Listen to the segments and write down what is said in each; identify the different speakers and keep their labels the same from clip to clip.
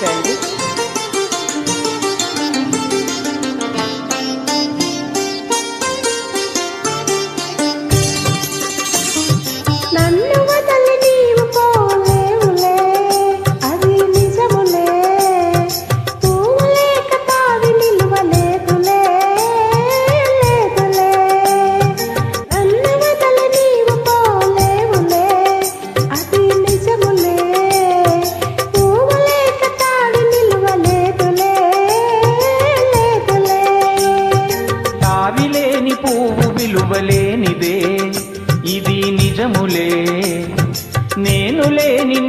Speaker 1: sandwich.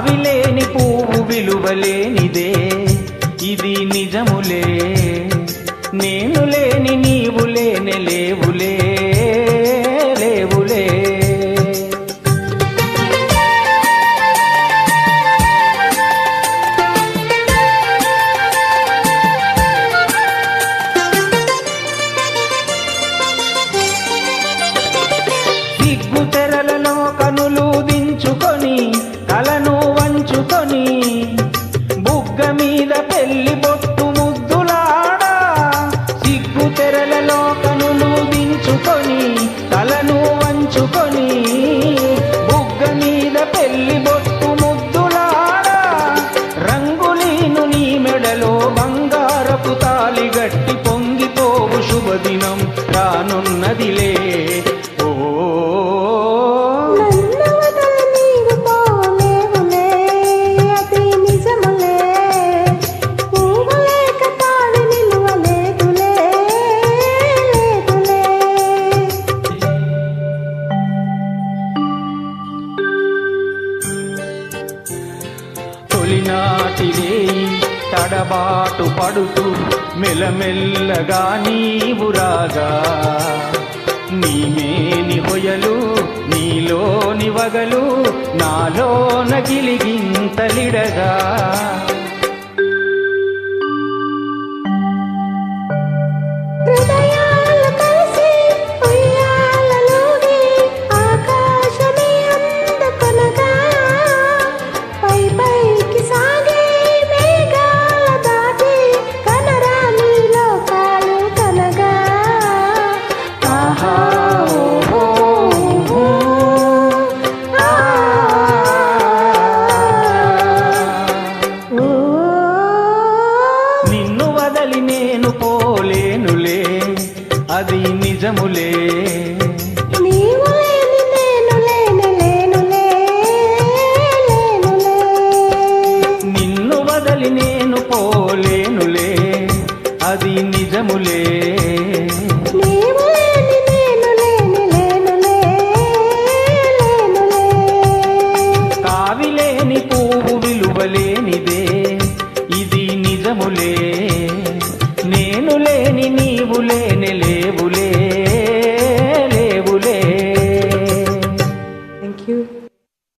Speaker 1: ఆవిలేని పువ్వు విలువలేనిదే. ఇది నిజములే. నేను పెళ్ళి బొట్టు ముద్దులాడా? సిగ్గు తెరలలో కనులు దించుకొని తలను వంచుకొని బుగ్గ మీద పెళ్ళి బొట్టు ముద్దులాడా? రంగులీను నీ మెడలో బంగారపు తాలి గట్టి పొంగిపోవు శుభదినం రానున్నదిలే దాటివేయి తడబాటు పడుతూ మెలమెల్లగా నీవురాగా నీమేని హొయలు నీలోని వగలు నాలోన గిలిగింతలిడగా.
Speaker 2: నేరములే
Speaker 1: నిన్ను వదలి నేను పోలేనులే. అది నిజములే. కావిలేని పువ్వు విలువలేనిదే. ఇది నిజములే. నేను లేని నీవు లేనిలే.